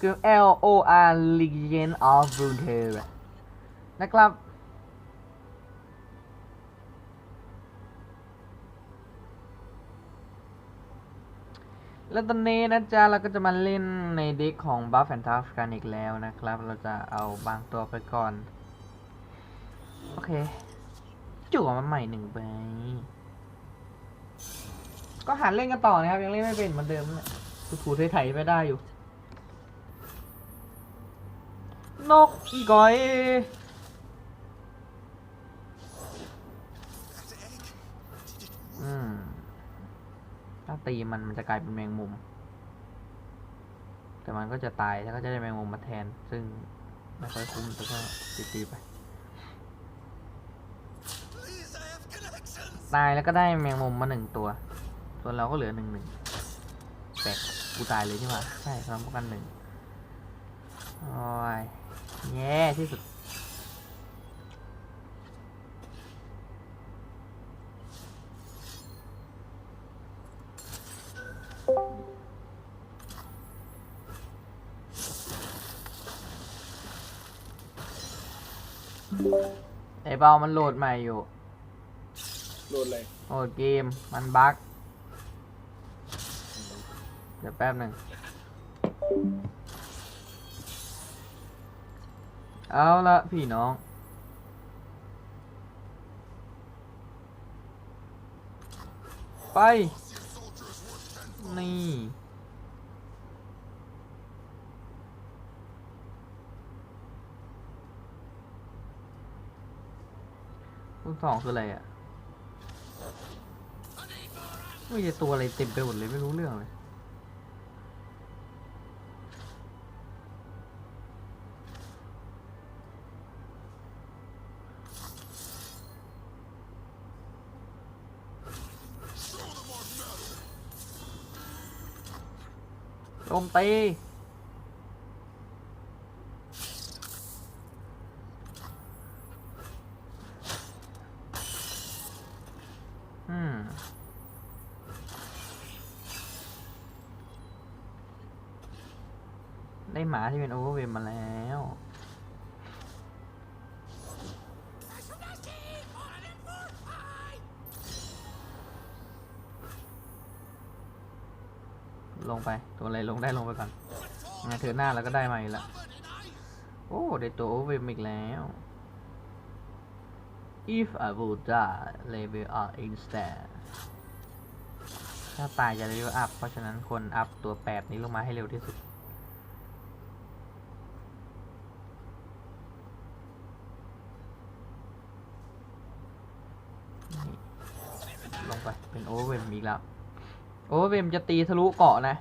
คือ L O R Legend of Runeterra นะครับ แล้วตอนนี้นะจ๊ะ เราก็จะมาเล่นในเด็กของ Buff and Tough กันอีกแล้วนะครับ เราจะเอาบางตัวไปก่อน โอเค จู่มาใหม่หนึ่งใบก็หันเล่นกันต่อนะครับ ยังเล่นไม่เป็นเหมือนเดิมเลยถูๆไถๆไปได้อยู่ นกอีกอย อืม ถ้าตีมันมันจะกลายเป็นแมงมุม แต่มันก็จะตายแล้วก็จะได้แมงมุมมาแทน ซึ่งไม่ค่อยคุ้มแต่ก็ตีๆไป ตายแล้วก็ได้แมงมุมมาหนึ่งตัว ส่วนเราก็เหลือหนึ่งหนึ่งแปลกกูตายเลยใช่ไหมใช่ครับป้องกันหนึ่งโอ้ย แย่ที่สุด ไอ้เบามันโหลดใหม่อยู่โหลดเลยโอ้เกม มันบั๊กเดี๋ยวแป๊บหนึ่ง เอาละพี่น้อง ไป นี่คูณสองคืออะไรอะไม่ใช่ตัวอะไรเต็มไปหมดเลยไม่รู้เรื่องเลย โจมตีอืมได้หมาที่เป็นโอ ลงไปตัวอะไรลงได้ลงไปก่อนงานเธอหน้าแล้วก็ได้มาอีกแล้วโอ้ได้ตัวโอเวอร์เวมอีกแล้ว if I would die level up instead ถ้าตายจะเลเวลอัพเพราะฉะนั้นคนอัพตัวแปดนี้ลงมาให้เร็วที่สุดลงไปเป็นโอเวอร์เวมอีกแล้ว โอเวอร์เวมจะตีทะลุเกาะนะ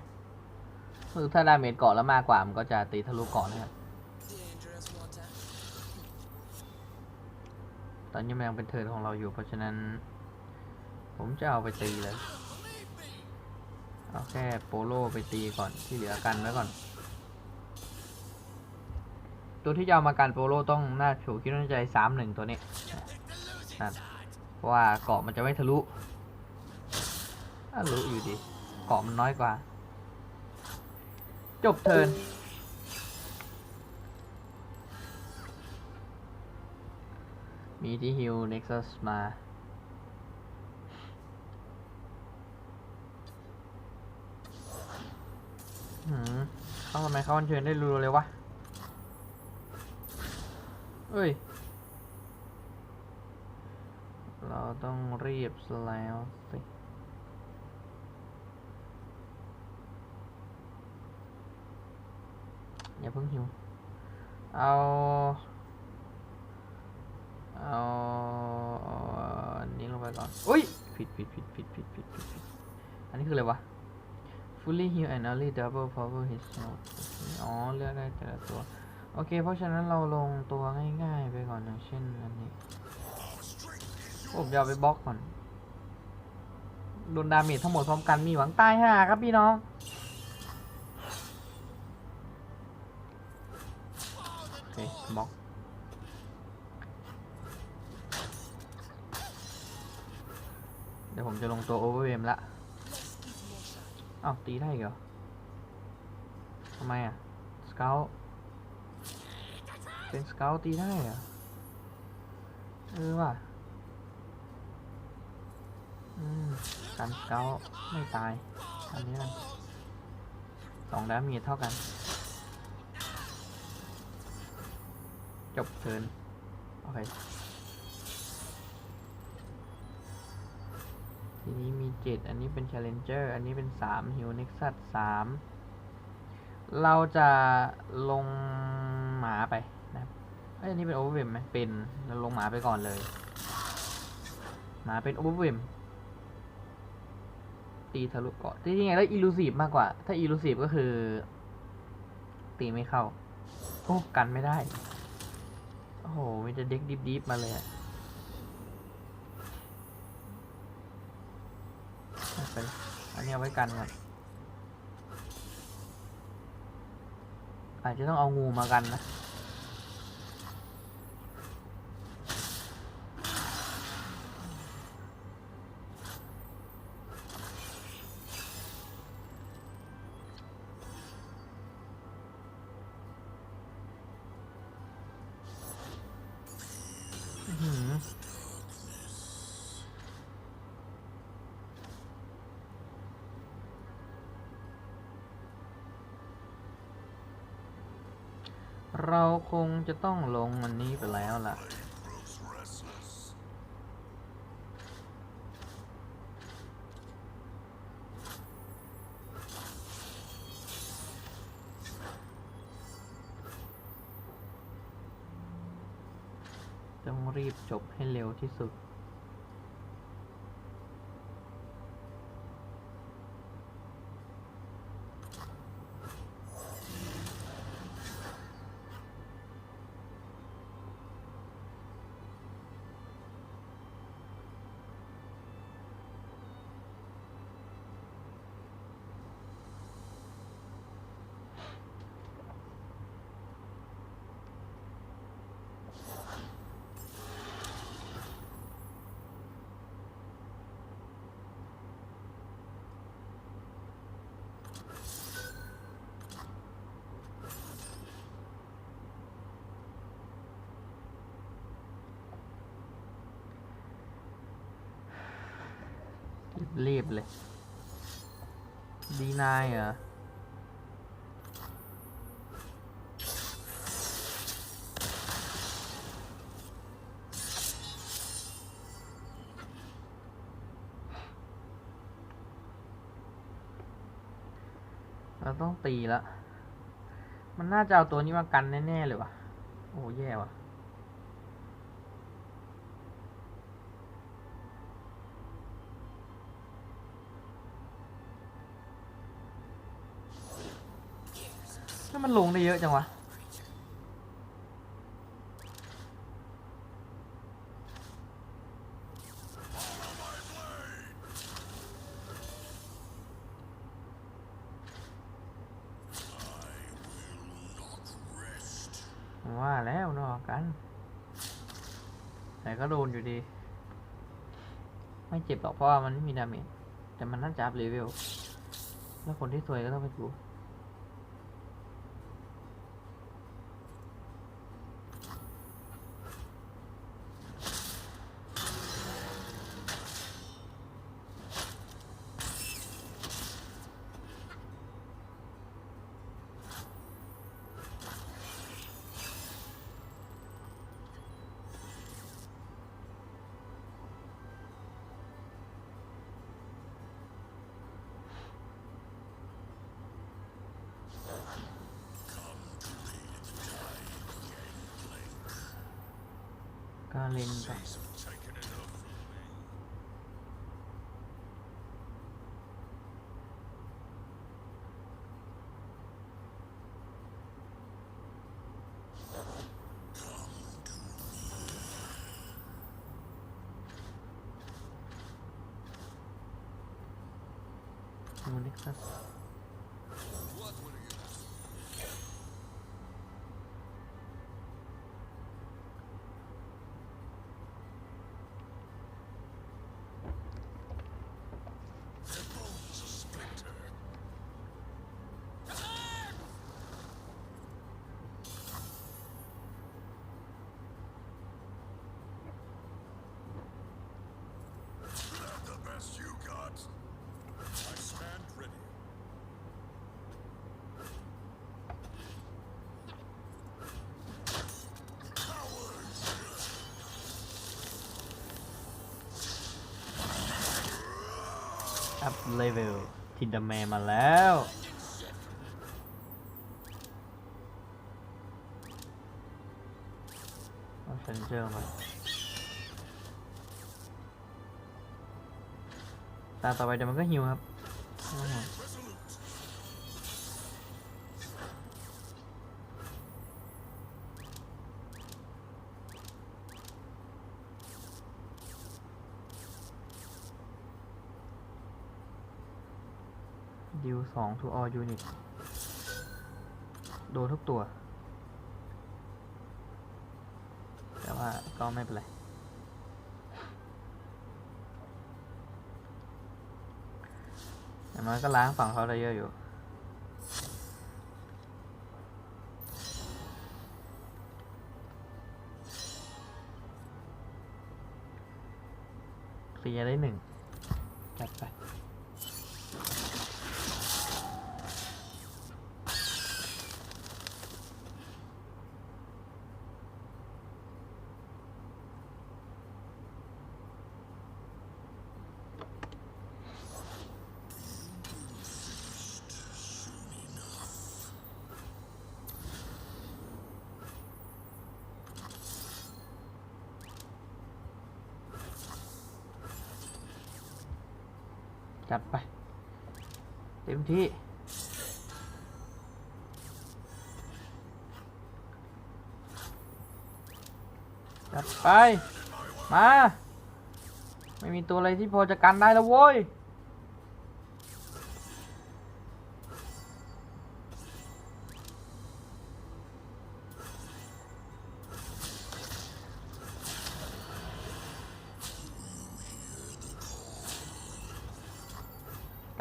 คือถ้าดาเมจเกาะแล้วมากกว่ามันก็จะตีทะลุเกาะนะครับ ตอนนี้มันยังเป็นเทิร์นของเราอยู่เพราะฉะนั้น ผมจะเอาไปตีเลยเอาแค่โปโลไปตีก่อนที่เหลือกันไว้ก่อน ตัวที่จะเอามากันโปโลต้องหน้าโฉคิดในใจสามหนึ่งตัวนี้นั่นเพราะว่าเกาะมันจะไม่ทะลุ ทะลุอยู่ดีเกาะมันน้อยกว่า จบเทินมีที่ฮิล Nexus มา หืมเขาทำไมเขาอัญเชิญได้รัวๆเลยวะ เอ้ย เราต้องรีบแล้วสิ อย่า เพิ่งหิว เอา เอาอันนี้ลงไปก่อนอุ้ยผิดผิดผิดผิดผิดผิดผิดผิดอันนี้คืออะไรวะ fully heal and only double power his note อ๋อ เลือกได้แต่ละตัว โอเค เพราะฉะนั้นเราลงตัวง่ายๆไปก่อนอย่างเช่นอันนี้ผมจะเอาไปบล็อกก่อนโดนดาเมจทั้งหมดพร้อมกันมีหวังตายห่าครับพี่น้อง เคบล็อกเดี๋ยวผมจะลงตัวโอเวอร์เวมละอ้าวตีได้เหรอทำไมอะสเกลเป็นสเกลตีได้เหรอเออว่ะอืมกันสเกลไม่ตายอันนี้กันสองดาเมีเท่ากัน จบเทิร์นโอเค ทีนี้มีเจ็ดอันนี้เป็น Challenger อันนี้เป็นสาม Hill Nexus สามเราจะลงหมาไปนะครับเอ้ยอันนี้เป็น Overwhelm ไหมเป็นเราลงหมาไปก่อนเลย หมาเป็น Overwhelm ตีทะลุเกาะที่จริงๆแล้ว Elusive มากกว่า ถ้า Elusive ก็คือ ตีไม่เข้า โอ้ กันไม่ได้ โอ้โหมีแต่เด็กดิบๆมาเลยอะไปอันนี้เอาไว้กันก่อนอาจจะต้องเอางูมากันนะ เราคงจะต้องลงมันนี้ไปแล้วล่ะ ต้องรีบจบให้เร็วที่สุด รีบเลย ดีนายเหรอ เราต้องตีละ มันน่าจะเอาตัวนี้มากันแน่ ๆ เลยวะโอ้แย่ว่ะ มันลงได้เยอะจังวะว่าแล้วเนอะกัน แต่ก็โดนอยู่ดี ไม่เจ็บหรอกเพราะว่ามันไม่มีดาเมจแต่มันน่าจะอัพเลเวลแล้วคนที่สวยก็ต้องไปดู เน็กซัส Your อัพ เลเวลทินดาแมนมาแล้ว เอาเซนเจอร์มาตาต่อไปเดี๋ยวมันก็หิวครับไม่ต้องห่วงดิวสอง to all unit โดนทุกตัว แต่ว่าก็ไม่เป็นไร อย่างน้อยก็ล้างฝั่งเขาได้เยอะอยู่เคลียร์ได้หนึ่งจัดไป จัดไป เต็มที่ จัดไป มา ไม่มีตัวอะไรที่พอจะกันได้แล้วโว้ย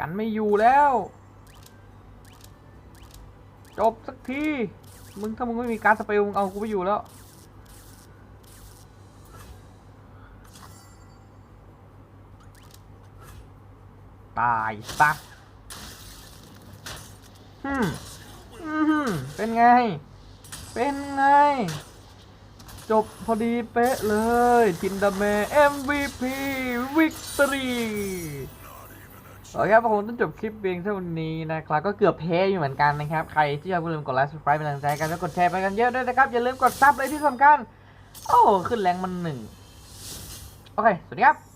กันไม่อยู่แล้ว จบสักที มึงถ้ามึงไม่มีการสเปลมึงเอากูไปอยู่แล้ว ตายซะฮึมเป็นไง เป็นไง จบพอดีเป๊ะเลย ทินดาเม MVP Victory โอเคครับผมต้องจบคลิปเพียงเท่านี้นะครับ ก็เกือบแพ้อยู่เหมือนกันนะครับ ใครที่ชอบก็ลืมกดไลค์ subscribe เป็นกำลังใจกันแล้วกดแชร์ไปกันเยอะด้วยนะครับ อย่าลืมกดซับเลยที่สำคัญ โอ้ ขึ้นแรงมันหนึ่ง โอเค สวัสดีครับ